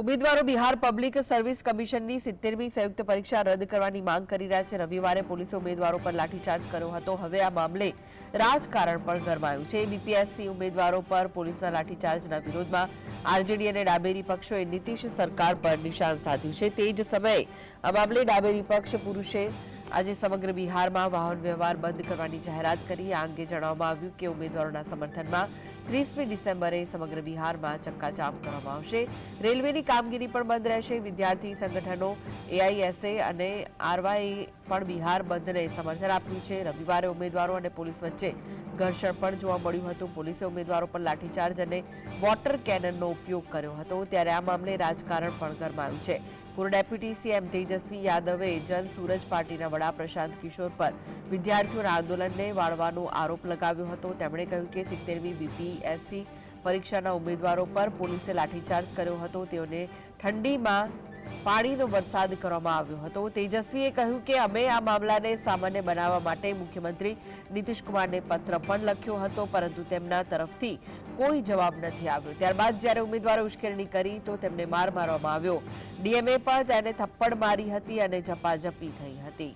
ઉમેદવારો Bihar public service કમિશનની સિત્તેરમી સંયુક્ત પરીક્ષા રદ કરવાની માંગ કરી રહ્યા છે. રવિવારે પોલીસે ઉમેદવારો પર લાઠીચાર્જ કર્યો હતો. હવે આ મામલે રાજકારણ પણ ગરમાયું છે. બીપીએસસી ઉમેદવારો પર પોલીસના લાઠીચાર્જના વિરોધમાં આરજેડી અને ડાબેરી પક્ષોએ નીતિશ સરકાર પર નિશાન સાધ્યું છે. તે જ સમયે આ મામલે ડાબેરી પક્ષ પુરુષે આજે સમગ્ર બિહારમાં વાહન વ્યવહાર બંધ કરવાની જાહેરાત કરી. આ અંગે જણાવવામાં આવ્યું કે ઉમેદવારોના સમર્થનમાં ત્રીસમી ડિસેમ્બરે સમગ્ર બિહારમાં ચક્કાજામ કરવામાં આવશે. રેલવેની કામગીરી પણ બંધ રહેશે. વિદ્યાર્થી સંગઠનો એઆઈએસએ અને આરવાઈએ પણ બિહાર બંધને સમર્થન આપ્યું છે. રવિવારે ઉમેદવારો અને પોલીસ વચ્ચે ઘર્ષણ પણ જોવા મળ્યું હતું. પોલીસે ઉમેદવારો પર લાઠીચાર્જ અને વોટર કેનનનો ઉપયોગ કર્યો હતો. ત્યારે આ મામલે રાજકારણ પણ ગરમાયું છે. પૂર્વ ડેપ્યુટી સીએમ તેજસ્વી યાદવે જન સૂરજ પાર્ટીના વડા પ્રશાંત કિશોર પર વિદ્યાર્થીઓના આંદોલનને વાળવાનો આરોપ લગાવ્યો હતો. તેમણે કહ્યું કે સિત્તેરમી બીપીએસસી પરીક્ષાના ઉમેદવારો પર પોલીસે લાઠીચાર્જ કર્યો હતો. તેઓને ઠંડીમાં પાણીનો વરસાદ કરવામાં આવ્યો હતો. તેજસ્વીએ કહ્યું કે અમે આ મામલાને સામાન્ય બનાવવા માટે મુખ્યમંત્રી નીતિશ કુમારને પત્ર પણ લખ્યો હતો, પરંતુ તેમના તરફથી કોઈ જવાબ નથી આવ્યો. ત્યારબાદ જ્યારે ઉમેદવારો ઉશ્કેરણી કરી, તો તેમને માર મારવામાં આવ્યો. ડીએમએ પણ તેને થપ્પડ મારી હતી અને ઝપાઝપી થઈ હતી.